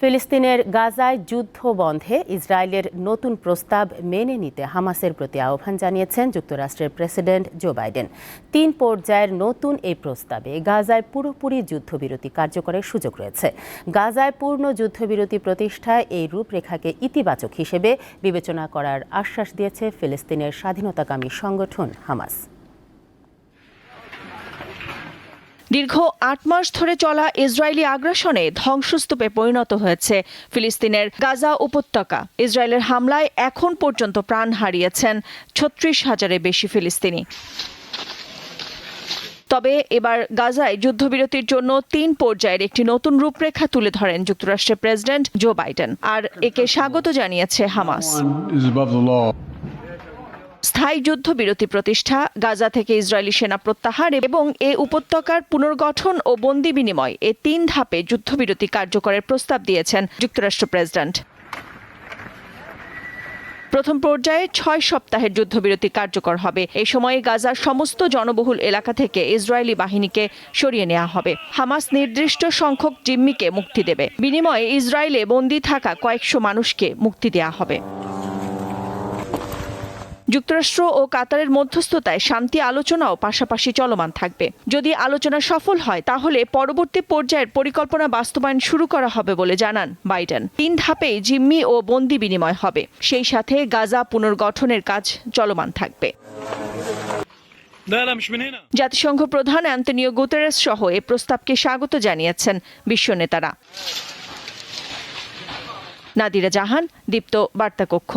ফিলিস্তিনের গাজায় যুদ্ধ বন্ধে ইসরায়েলের নতুন প্রস্তাব মেনে নিতে হামাসের প্রতি আহ্বান জানিয়েছেন যুক্তরাষ্ট্রের প্রেসিডেন্ট জো বাইডেন। তিন পর্যায়ের নতুন এই প্রস্তাবে গাজায় পুরোপুরি যুদ্ধবিরতি কার্যকরের সুযোগ রয়েছে। গাজায় পূর্ণ যুদ্ধবিরতি প্রতিষ্ঠায় এই রূপরেখাকে ইতিবাচক হিসেবে বিবেচনা করার আশ্বাস দিয়েছে ফিলিস্তিনের স্বাধীনতাকামী সংগঠন হামাস। দীর্ঘ আট মাস ধরে চলা ইসরায়েলি আগ্রাসনে ধ্বংসস্তূপে পরিণত হয়েছে ফিলিস্তিনের গাজা উপত্যকা। ইসরায়েলের হামলায় এখন পর্যন্ত প্রাণ হারিয়েছেন ছত্রিশ হাজারের বেশি ফিলিস্তিনি। তবে এবার গাজায় যুদ্ধবিরতির জন্য তিন পর্যায়ের একটি নতুন রূপরেখা তুলে ধরেন যুক্তরাষ্ট্রের প্রেসিডেন্ট জো বাইডেন। আর একে স্বাগত জানিয়েছে হামাস। স্থায়ী যুদ্ধবিরতি প্রতিষ্ঠা, গাজা থেকে ইসরায়েলি সেনা প্রত্যাহার এবং এ উপত্যকার পুনর্গঠন ও বন্দি বিনিময় এ তিন ধাপে যুদ্ধবিরতি কার্যকরের প্রস্তাব দিয়েছেন যুক্তরাষ্ট্র প্রেসিডেন্ট। প্রথম পর্যায়ে ছয় সপ্তাহের যুদ্ধবিরতি কার্যকর হবে। এই সময়ে গাজার সমস্ত জনবহুল এলাকা থেকে ইসরায়েলি বাহিনীকে সরিয়ে নেওয়া হবে। হামাস নির্দিষ্ট সংখ্যক জিম্মিকে মুক্তি দেবে। বিনিময়ে ইসরায়েলে বন্দী থাকা কয়েকশো মানুষকে মুক্তি দেওয়া হবে। যুক্তরাষ্ট্র ও কাতারের মধ্যস্থতায় শান্তি আলোচনাও পাশাপাশি চলমান থাকবে। যদি আলোচনা সফল হয়, তাহলে পরবর্তী পর্যায়ের পরিকল্পনা বাস্তবায়ন শুরু করা হবে বলে জানান বাইডেন। তিন ধাপে জিম্মি ও বন্দি বিনিময় হবে। সেই সাথে গাজা পুনর্গঠনের কাজ চলমান থাকবে। জাতিসংঘ প্রধান অ্যান্তনিও গুতেরেস সহ এ প্রস্তাবকে স্বাগত জানিয়েছেন বিশ্ব নেতারা। নাদিরা জাহান, দীপ্ত বার্তাকক্ষ।